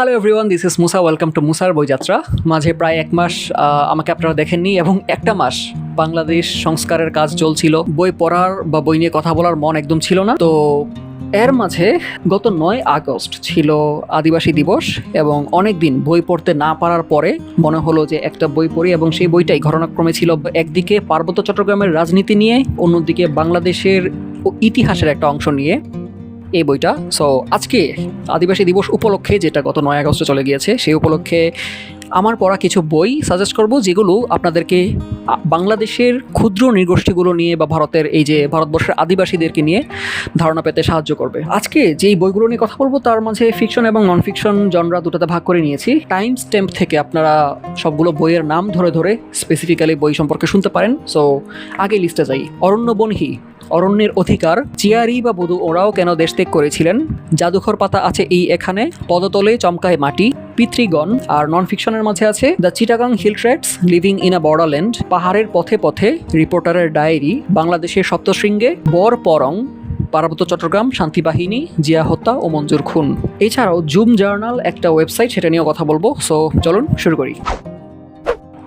Hello everyone this is Musa welcome to মুসার বইযাত্রা মাঝে প্রায় এক মাস আমাকে আপনারা দেখেননি এবং একটা মাস বাংলাদেশ সংস্কারের কাজ চলছিল। বই পড়ার বা বই নিয়ে কথা বলার মন একদম ছিল না। তো এর মাঝে গত নয় আগস্ট ছিল আদিবাসী দিবস এবং অনেক দিন বই পড়তে না পারার পরে মনে হলো যে একটা বই পড়ি এবং সেই বইটাই ঘটনাক্রমে ছিল। একদিকে পার্বত্য চট্টগ্রামের রাজনীতি নিয়ে, অন্যদিকে বাংলাদেশের ইতিহাসের একটা অংশ নিয়ে। এই বইটা। সো আজকে আদিবাসী দিবস উপলক্ষে যেটা গত নয় আগস্টে চলে গিয়েছে, সেই উপলক্ষে আমার পড়া কিছু বই সাজেস্ট করব, যেগুলো আপনাদেরকে বাংলাদেশের ক্ষুদ্র নৃগোষ্ঠীগুলো নিয়ে বা ভারতের এই যে ভারতবর্ষের আদিবাসীদেরকে নিয়ে ধারণা পেতে সাহায্য করবে। আজকে যেই বইগুলো নিয়ে কথা বলব, তার মাঝে ফিকশন এবং নন ফিকশন জনরা দুটাতে ভাগ করে নিয়েছি। টাইম স্ট্যাম্প থেকে আপনারা সবগুলো বইয়ের নাম ধরে ধরে স্পেসিফিক্যালি বই সম্পর্কে শুনতে পারেন। সো আগে লিস্টে যাই। অরণ্য বনহি। অরণ্যের অধিকার, চিয়ারি বা বধু ওরাও কেন দেশ ত্যাগ করেছিলেন? জাদুঘর পাতা আছে এই এখানে। পদতলে চমকায় মাটি। পিতৃগণ আর নন ফিকশনের মাঝে আছে the Chittagong hill tracts living in a borderland পাহাড়ের পথে পথে রিপোর্টারের ডায়েরি। বাংলাদেশের সপ্তশৃঙ্গে বর পরং। পার্বত্য চট্টগ্রাম শান্তিবাহিনী জিয়া হত্যা ও মঞ্জুর খুন। এছাড়াও জুম জার্নাল একটা ওয়েবসাইট, সেটা নিয়েও কথা বলব। সো চলুন, শুরু করি।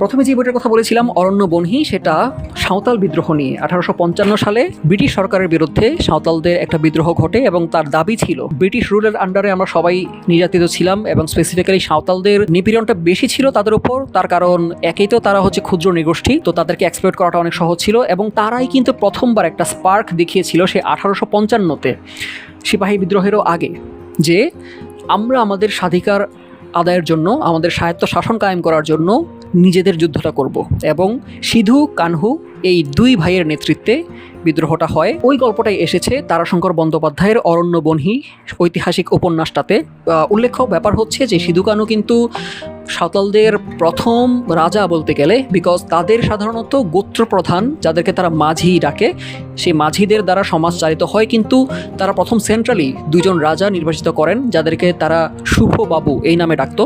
প্রথমে যে বইটার কথা বলেছিলাম, অরণ্য বনহি, সেটা সাঁওতাল বিদ্রোহ নিয়ে। আঠারোশো পঞ্চান্ন সালে ব্রিটিশ সরকারের বিরুদ্ধে সাঁওতালদের একটা বিদ্রোহ ঘটে এবং তার দাবি ছিল, ব্রিটিশ রুলের আন্ডারে আমরা সবাই নির্যাতিত ছিলাম এবং স্পেসিফিক্যালি সাঁওতালদের নিপীড়নটা বেশি ছিল তাদের উপর। তার কারণ একেই তো তারা হচ্ছে ক্ষুদ্র নৃগোষ্ঠী, তো তাদেরকে এক্সপ্লোর করাটা অনেক সহজ ছিল এবং তারাই কিন্তু প্রথমবার একটা স্পার্ক দেখিয়েছিল সে আঠারোশো পঞ্চান্নতে সিপাহী বিদ্রোহেরও আগে, যে আমরা আমাদের স্বাধিকার আদায়ের জন্য, আমাদের স্বায়ত্ত শাসন কায়েম করার জন্য নিজেদের যুদ্ধটা করব। এবং সিধু, কানহু এই দুই ভাইয়ের নেতৃত্বে বিদ্রোহটা হয়। ওই গল্পটাই এসেছে তারাশঙ্কর বন্দ্যোপাধ্যায়ের অরণ্য বনহি ঐতিহাসিক উপন্যাসটাতে। উল্লেখ্য ব্যাপার হচ্ছে যে সিধু কানু কিন্তু সাঁওতালদের প্রথম রাজা বলতে গেলে বিকজ তাদের সাধারণত গোত্রপ্রধান যাদেরকে তারা মাঝি ডাকে, সেই মাঝিদের দ্বারা সমাজ চালিত হয়। কিন্তু তারা প্রথম সেন্ট্রালি দুজন রাজা নির্বাচিত করেন, যাদেরকে তারা শুভ বাবু এই নামে ডাকতো।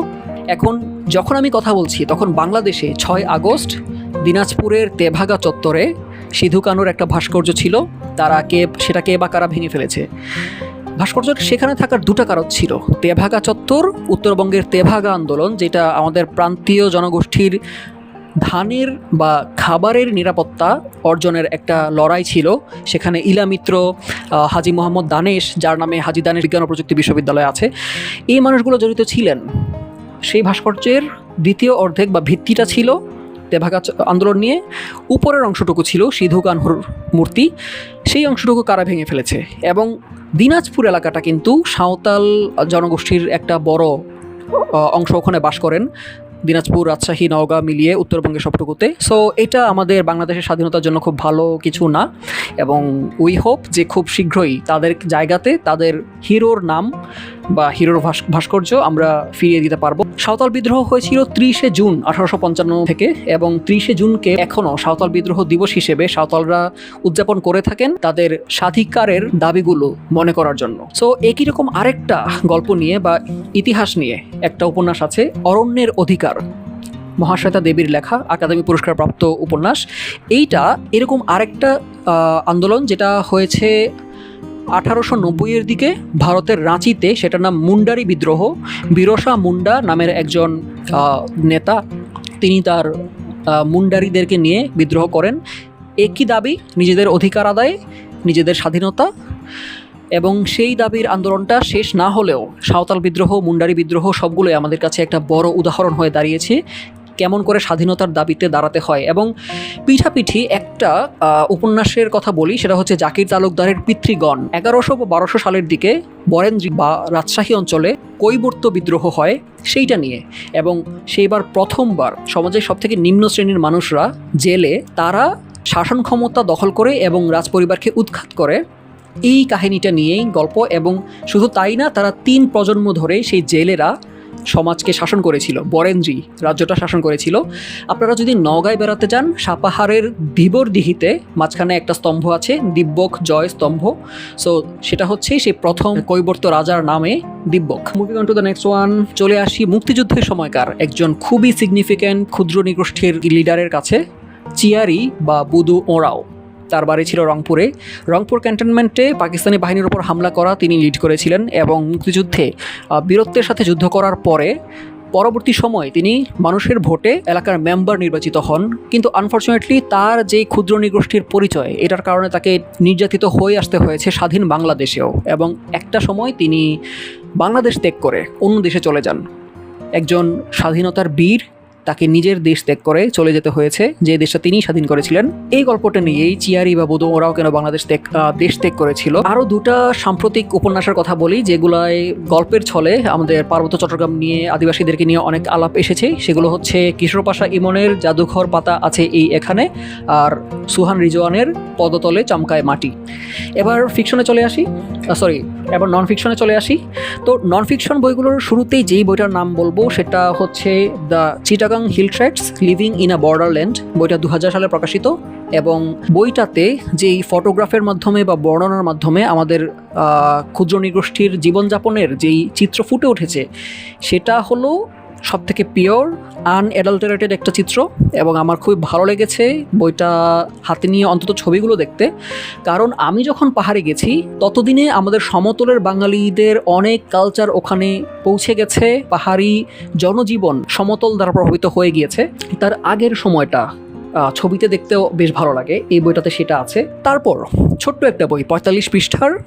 এখন যখন আমি কথা বলছি তখন বাংলাদেশে ছয় আগস্ট দিনাজপুরের তেভাগা চত্বরে সিধু কানুর একটা ভাস্কর্য ছিল। তারা কে সেটা কে বা কারা ভেঙে ফেলেছে? ভাস্কর্য সেখানে থাকার দুটা কারণ ছিল। তেভাগা চত্বর উত্তরবঙ্গের তেভাগা আন্দোলন যেটা আমাদের প্রান্তীয় জনগোষ্ঠীর ধানের বা খাবারের নিরাপত্তা অর্জনের একটা লড়াই ছিল। সেখানে ইলামিত্র আহ, হাজি মোহাম্মদ দানেশ যার নামে হাজি দানেশ বিজ্ঞান ও প্রযুক্তি বিশ্ববিদ্যালয় আছে এই মানুষগুলো জড়িত ছিলেন। সেই ভাস্কর্যের দ্বিতীয় অর্ধেক বা ভিত্তিটা ছিল তেভাগা আন্দোলন নিয়ে। উপরের অংশটুকু ছিল সিধু কানহুর মূর্তি। সেই অংশটুকু কারা ভেঙে ফেলেছে? এবং দিনাজপুর এলাকাটা কিন্তু সাঁওতাল জনগোষ্ঠীর একটা বড় অংশ ওখানে বাস করেন। দিনাজপুর, রাজশাহী, নওগাঁ মিলিয়ে উত্তরবঙ্গের সবটুকুতে। সো এটা আমাদের বাংলাদেশের স্বাধীনতার জন্য খুব ভালো কিছু না। এবং উই হোপ যে খুব শীঘ্রই তাদের জায়গাতে তাদের হিরোর নাম বা হিরোর ভাস্কর্য আমরা ফিরিয়ে দিতে পারব। সাঁওতাল বিদ্রোহ হয়েছিল ত্রিশে জুন আঠারোশো পঞ্চান্ন থেকে এবং ত্রিশে জুনকে এখনও সাঁওতাল বিদ্রোহ দিবস হিসেবে সাঁওতালরা উদযাপন করে থাকেন তাদের স্বাধিকারের দাবিগুলো মনে করার জন্য। সো একই রকম আরেকটা গল্প নিয়ে বা ইতিহাস নিয়ে একটা উপন্যাস আছে, অরণ্যের অধিকার। মহাশ্বেতা দেবীর লেখা, একাডেমি পুরস্কার প্রাপ্ত উপন্যাস। এইটা এরকম আরেকটা আন্দোলন যেটা হয়েছে আঠারোশো নব্বইয়ের দিকে ভারতের রাঁচিতে, সেটার নাম মুন্ডারি বিদ্রোহ, বিরসা মুন্ডা নামের একজন নেতা, তিনি তার মুন্ডারিদেরকে নিয়ে বিদ্রোহ করেন। একই দাবি নিজেদের অধিকার আদায়, নিজেদের স্বাধীনতা, এবং সেই দাবির আন্দোলনটা শেষ না হলেও সাঁওতাল বিদ্রোহ, মুন্ডারি বিদ্রোহ সবগুলোই আমাদের কাছে একটা বড় উদাহরণ হয়ে দাঁড়িয়েছে। কেমন করে স্বাধীনতার দাবিতে দাঁড়াতে হয় এবং পিঠাপিঠি একটা উপন্যাসের কথা বলি, সেটা হচ্ছে জাকির তালুকদারের পিতৃগণ। এগারোশো বা বারোশো সালের দিকে বরেন্দ্রী বা রাজশাহী অঞ্চলে কৈবর্ত বিদ্রোহ হয় সেইটা নিয়ে এবং সেইবার প্রথমবার সমাজের সবথেকে নিম্ন শ্রেণির মানুষরা জেলে তারা শাসন ক্ষমতা দখল করে এবং রাজপরিবারকে উৎখাত করে। এই কাহিনীটা নিয়েই গল্প এবং শুধু তাই না, তারা তিন প্রজন্ম ধরে সেই জেলেরা সমাজকে শাসন করেছিল। বরেন্দ্রী রাজ্যটা শাসন করেছিল। আপনারা যদি নগাঁয় বেড়াতে যান, সাপাহারের দিবর দিহিতে মাঝখানে একটা স্তম্ভ আছে, দিব্যক জয় স্তম্ভ। সো সেটা হচ্ছে সেই প্রথম কৈবর্ত রাজার নামে দিব্যক। Moving on to the next one চলে আসি মুক্তিযুদ্ধের সময়কার একজন খুবই সিগনিফিক্যান্ট ক্ষুদ্র নিগোষ্ঠীর লিডারের কাছে, চিয়ারি বা বুদু ওঁরাও। তার বাড়ি ছিল রংপুরে। রংপুর ক্যান্টনমেন্টে পাকিস্তানি বাহিনীর উপর হামলা করা তিনি লিড করেছিলেন এবং মুক্তিযুদ্ধে বীরত্বের সাথে যুদ্ধ করার পরে পরবর্তী সময়ে তিনি মানুষের ভোটে এলাকার মেম্বার নির্বাচিত হন। কিন্তু আনফর্চুনেটলি তার যে ক্ষুদ্র নৃগোষ্ঠীর পরিচয়, এটার কারণে তাকে নির্যাতিত হয়ে আসতে হয়েছে স্বাধীন বাংলাদেশেও এবং একটা সময় তিনি বাংলাদেশ ত্যাগ করে অন্য দেশে চলে যান। একজন স্বাধীনতার বীর তাকে নিজের দেশ ত্যাগ করে চলে যেতে হয়েছে। যে দেশটা তিনি স্বাধীন করেছিলেন, এই গল্পটা নিয়েই চিয়ারি বা বোধ ওরাও কেন বাংলাদেশ ত্যাগ দেশ ত্যাগ করেছিল। আরও দুটা সাম্প্রতিক উপন্যাসের কথা বলি, যেগুলায় গল্পের ছলে আমাদের পার্বত্য চট্টগ্রাম নিয়ে, আদিবাসীদেরকে নিয়ে অনেক আলাপ এসেছে। সেগুলো হচ্ছে কিশোর পাশা ইমনের জাদুঘর পাতা আছে এই এখানে, আর সুহান রিজওয়ানের পদতলে চমকায় মাটি। এবার ফিকশনে চলে আসি। সরি এবার নন ফিকশনে চলে আসি। তো নন ফিকশন বইগুলোর শুরুতেই যেই বইটার নাম বলব, সেটা হচ্ছে the Chittagong hill tracts living in a borderland বইটা দু হাজার সালে প্রকাশিত এবং বইটাতে যেই ফটোগ্রাফের মাধ্যমে বা বর্ণনার মাধ্যমে আমাদের ক্ষুদ্র নিগোষ্ঠীর জীবনযাপনের যেই চিত্র ফুটে উঠেছে, সেটা হলো সব থেকে পিওর আনঅ্যাডাল্টারেটেড একটা চিত্র এবং আমার খুবই ভালো লেগেছে বইটা হাতে নিয়ে অন্তত ছবিগুলো দেখতে। কারণ আমি যখন পাহাড়ে গেছি, ততদিনে আমাদের সমতলের বাঙালিদের অনেক কালচার ওখানে পৌঁছে গেছে। পাহাড়ি জনজীবন সমতল দ্বারা প্রভাবিত হয়ে গিয়েছে। তার আগের সময়টা ছবিতে দেখতেও বেশ ভালো লাগে। এই বইটাতে সেটা আছে। তারপর ছোট্ট একটা বই, পঁয়তাল্লিশ পৃষ্ঠার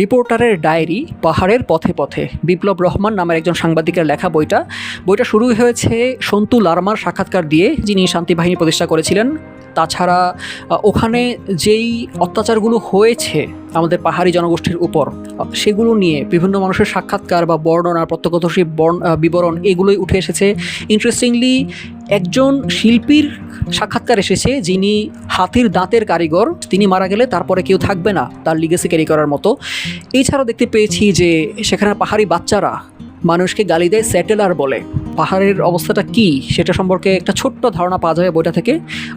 রিপোর্টারের ডায়েরি পাহাড়ের পথে পথে। বিপ্লব রহমান নামের একজন সাংবাদিকের লেখা বইটা। বইটা শুরু হয়েছে সন্তু লার্মার সাক্ষাৎকার দিয়ে, যিনি শান্তি বাহিনী প্রতিষ্ঠা করেছিলেন। তাছাড়া ওখানে যেই অত্যাচারগুলো হয়েছে আমাদের পাহাড়ি জনগোষ্ঠীর উপর। সেগুলো নিয়ে বিভিন্ন মানুষের সাক্ষাৎকার বা বর্ণনা, প্রত্যক্ষদর্শী বর্ণ বিবরণ, এগুলোই উঠে এসেছে। ইন্টারেস্টিংলি একজন শিল্পীর সাক্ষাৎকার এসেছে যিনি হাতির দাঁতের কারিগর। তিনি মারা গেলে তারপরে কেউ থাকবে না তার লিগেসি ক্যারি করার মতো। এছাড়াও দেখতে পেয়েছি যে সেখানে পাহাড়ি বাচ্চারা মানুষকে গালি দেয় স্যাটেলার বলে। পাহাড়ের অবস্থাটা কি সেটা সম্পর্কে একটা ছোট্ট ধারণা পাওয়া যাবে বইটা থেকে।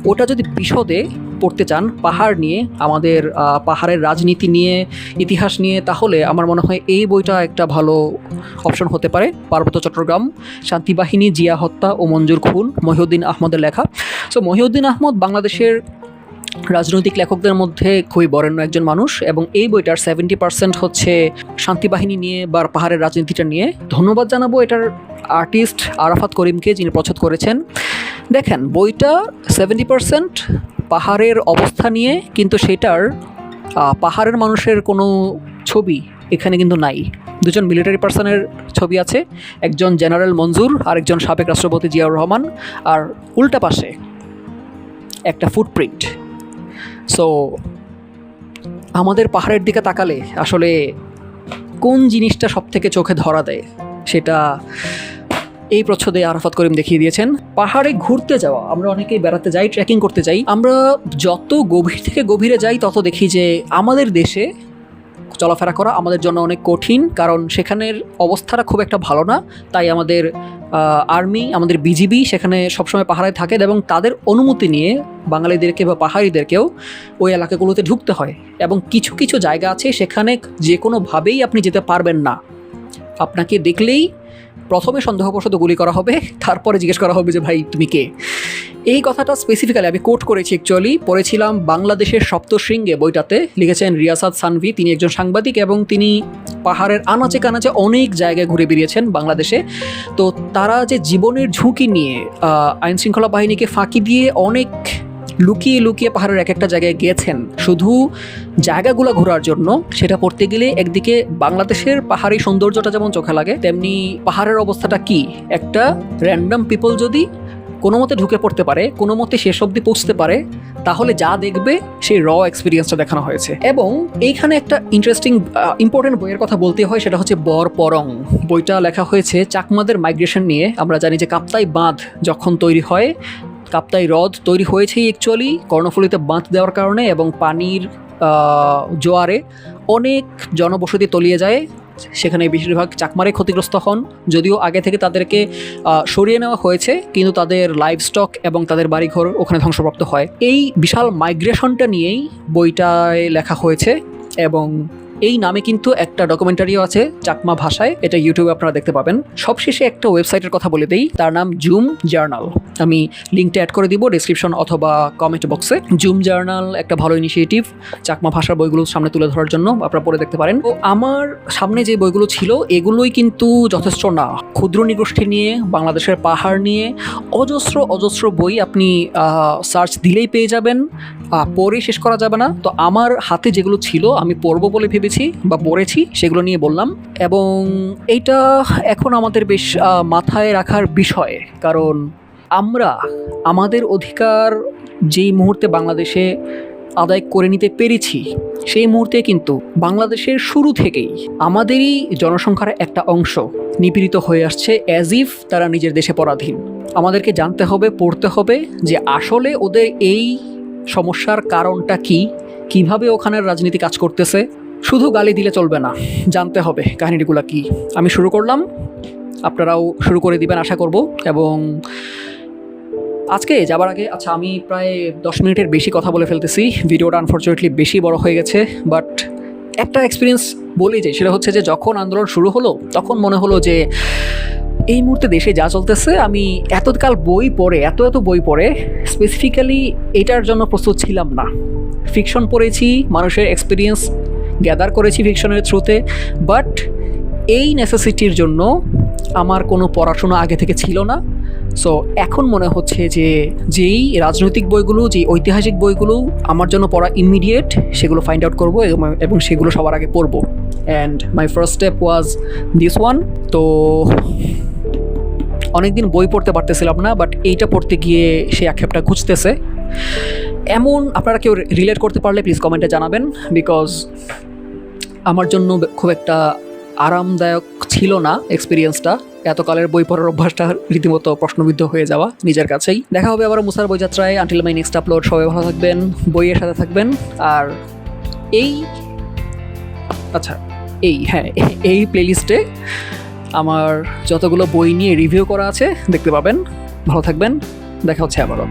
ওটা যদি বিশদে পড়তে চান পাহাড় নিয়ে, আমাদের পাহাড়ের রাজনীতি নিয়ে, ইতিহাস নিয়ে, তাহলে আমার মনে হয় এই বইটা একটা ভালো অপশন হতে পারে। পার্বত্য চট্টগ্রাম শান্তিবাহিনী জিয়া হত্যা ও মঞ্জুর খুন, মহিউদ্দিন আহমদের লেখা। সো মহিউদ্দিন আহমদ বাংলাদেশের রাজনৈতিক লেখকদের মধ্যে খুবই বরেণ্য একজন মানুষ এবং এই বইটার সেভেন্টি পার্সেন্ট হচ্ছে শান্তিবাহিনী নিয়ে বা পাহাড়ের রাজনীতিটা নিয়ে। ধন্যবাদ জানাব এটার আর্টিস্ট আরাফাত করিমকে যিনি প্রচ্ছদ করেছেন। দেখেন, বইটা সেভেন্টি পার্সেন্ট পাহাড়ের অবস্থা নিয়ে, কিন্তু সেটার পাহাড়ের মানুষের কোনো ছবি এখানে কিন্তু নাই। দুজন মিলিটারি পার্সনের ছবি আছে, একজন জেনারেল মঞ্জুর আর একজন সাবেক রাষ্ট্রপতি জিয়াউর রহমান, আর উল্টা পাশে একটা ফুটপ্রিন্ট সো আমাদের পাহাড়ের দিকে তাকালে আসলে কোন জিনিসটা সব থেকে চোখে ধরা দেয় সেটা এই প্রচ্ছদে আরাফাত করিম দেখিয়ে দিয়েছেন। পাহাড়ে ঘুরতে যাওয়া, আমরা অনেকেই বেড়াতে যাই ট্রেকিং করতে যাই। আমরা যত গভীর থেকে গভীরে যাই, তত দেখি যে আমাদের দেশে চলাফেরা করা আমাদের জন্য অনেক কঠিন, কারণ সেখানের অবস্থাটা খুব একটা ভালো না। তাই আমাদের আর্মি, আমাদের বিজিবি সেখানে সবসময় পাহাড়ে থাকেন এবং তাদের অনুমতি নিয়ে বাঙালিদেরকে বা পাহাড়িদেরকেও ওই এলাকাগুলোতে ঢুকতে হয়। এবং কিছু কিছু জায়গা আছে সেখানে যে কোনোভাবেই আপনি যেতে পারবেন না। আপনাকে দেখলেই প্রথমে সন্দেহবশত গুলি করা হবে, তারপরে জিজ্ঞেস করা হবে যে, ভাই, তুমি কে? এই কথাটা স্পেসিফিক্যালি আমি কোট করেছি অ্যাকচুয়ালি পড়েছিলাম বাংলাদেশের সপ্তশৃঙ্গে বইটাতে, লিখেছেন রিয়াসাদ সানভি, তিনি একজন সাংবাদিক এবং তিনি পাহাড়ের আনাচে কানাচে অনেক জায়গায় ঘুরে বেরিয়েছেন বাংলাদেশে। তো তারা যে জীবনের ঝুঁকি নিয়ে আইন শৃঙ্খলা বাহিনীকে ফাঁকি দিয়ে অনেক লুকিয়ে লুকিয়ে পাহাড়ের এক একটা জায়গায় গিয়েছেন শুধু জায়গাগুলো ঘোরার জন্য, সেটা পড়তে গেলে একদিকে বাংলাদেশের পাহাড়ি সৌন্দর্যটা যেমন চোখে লাগে, তেমনি পাহাড়ের অবস্থাটা কি? একটা র্যান্ডম পিপল যদি কোনো মতে ঢুকে পড়তে পারে, কোনো মতে শেষ অবধি পৌঁছতে পারে, তাহলে যা দেখবে সেই র এক্সপিরিয়েন্সটা দেখানো হয়েছে। এবং এইখানে একটা ইন্টারেস্টিং ইম্পর্টেন্ট বইয়ের কথা বলতে হয়, সেটা হচ্ছে বর পরং। বইটা লেখা হয়েছে চাকমাদের মাইগ্রেশন নিয়ে। আমরা জানি যে কাপ্তাই বাঁধ যখন তৈরি হয়, কাপ্তাই হ্রদ তৈরি হয়েছেই অ্যাকচুয়ালি কর্ণফুলিতে বাঁধ দেওয়ার কারণে এবং পানির জোয়ারে অনেক জনবসতি তলিয়ে যায়। সেখানে বেশিরভাগ চাকমারে ক্ষতিগ্রস্ত হন, যদিও আগে থেকে তাদেরকে সরিয়ে নেওয়া হয়েছে, কিন্তু তাদের লাইভ স্টক এবং তাদের বাড়িঘর ওখানে ধ্বংসপ্রাপ্ত হয়। এই বিশাল মাইগ্রেশনটা নিয়েই বইটায় লেখা হয়েছে এবং এই নামে কিন্তু একটা ডকুমেন্টারিও আছে, চাকমা ভাষায়, এটা ইউটিউবে আপনারা দেখতে পাবেন। সবশেষে একটা ওয়েবসাইটের কথা বলে দেই, তার নাম জুম জার্নাল আমি লিঙ্কটা অ্যাড করে দিব ডিসক্রিপশন অথবা কমেন্ট বক্সে জুম জার্নাল একটা ভালো ইনিশিয়েটিভ চাকমা ভাষার বইগুলো সামনে তুলে ধরার জন্য আপনারা পড়ে দেখতে পারেন। তো আমার সামনে যে বইগুলো ছিল, এগুলোই কিন্তু যথেষ্ট না। ক্ষুদ্র নিগোষ্ঠী নিয়ে, বাংলাদেশের পাহাড় নিয়ে, অজস্র অজস্র বই আপনি সার্চ দিলেই পেয়ে যাবেন। পড়ে শেষ করা যাবে না। তো আমার হাতে যেগুলো ছিল, আমি পড়ব বলে ভেবেছি। বা পড়েছি, সেগুলো নিয়ে বললাম। এবং এইটা এখন আমাদের বেশ মাথায় রাখার বিষয়। কারণ আমরা আমাদের অধিকার যেই মুহূর্তে বাংলাদেশে আদায় করে নিতে পেরেছি, সেই মুহূর্তে কিন্তু বাংলাদেশের শুরু থেকেই আমাদেরই জনসংখ্যার একটা অংশ নিপীড়িত হয়ে আসছে অ্যাজ ইফ তারা নিজের দেশে পরাধীন। আমাদেরকে জানতে হবে, পড়তে হবে যে আসলে ওদের এই সমস্যার কারণটা কি, কীভাবে ওখানের রাজনীতি কাজ করতেছে শুধু গালি দিলে চলবে না, জানতে হবে কাহিনিগুলো কি। আমি শুরু করলাম, আপনারাও শুরু করে দিবেন আশা করব, এবং আজকে যাবার আগে আচ্ছা আমি প্রায় দশ মিনিটের বেশি কথা বলে ফেলতেছি, ভিডিওটা আনফর্চুনেটলি বেশি বড় হয়ে গেছে বাট একটা এক্সপিরিয়েন্স বলেই যে, সেটা হচ্ছে যে, যখন আন্দোলন শুরু হলো, তখন মনে হলো যে, এই মুহূর্তে দেশে যা চলতেছে, আমি এতকাল বই পড়ে, এত এত বই পড়ে স্পেসিফিক্যালি এটার জন্য প্রস্তুত ছিলাম না। ফিকশন পড়েছি, মানুষের এক্সপিরিয়েন্স গ্যাদার করেছি ফিকশনের থ্রুতে বাট এই নেসেসিটির জন্য আমার কোনো পড়াশোনা আগে থেকে ছিল না। সো এখন মনে হচ্ছে যে যেই রাজনৈতিক বইগুলো, যেই ঐতিহাসিক বইগুলো আমার জন্য পড়া ইমিডিয়েট সেগুলো ফাইন্ড আউট করব এবং- এবং সেগুলো সবার আগে পড়ব। And my first step was this one তো অনেকদিন বই পড়তে পারতেছিলাম না বাট এইটা পড়তে গিয়ে সেই আক্ষেপটা ঘুচতেছে এমন আপনারা কেউ রিলেট করতে পারলে প্লিজ কমেন্টে জানাবেন বিকজ আমার জন্য খুব একটা আরামদায়ক ছিল না এক্সপিরিয়েন্সটা এতকালের বই পড়ার অভ্যাসটা রীতিমতো প্রশ্নবিদ্ধ হয়ে যাওয়া নিজের কাছেই। দেখা হবে আবার মুসার বইযাত্রায় আনটিল মাই নেক্সট আপলোড সবাই ভালো থাকবেন, বইয়ের সাথে থাকবেন। আর এই আচ্ছা এই হ্যাঁ এই প্লেলিস্টে আমার যতগুলো বই নিয়ে রিভিউ করা আছে, দেখতে পাবেন। ভালো থাকবেন। দেখা হচ্ছে আবারও।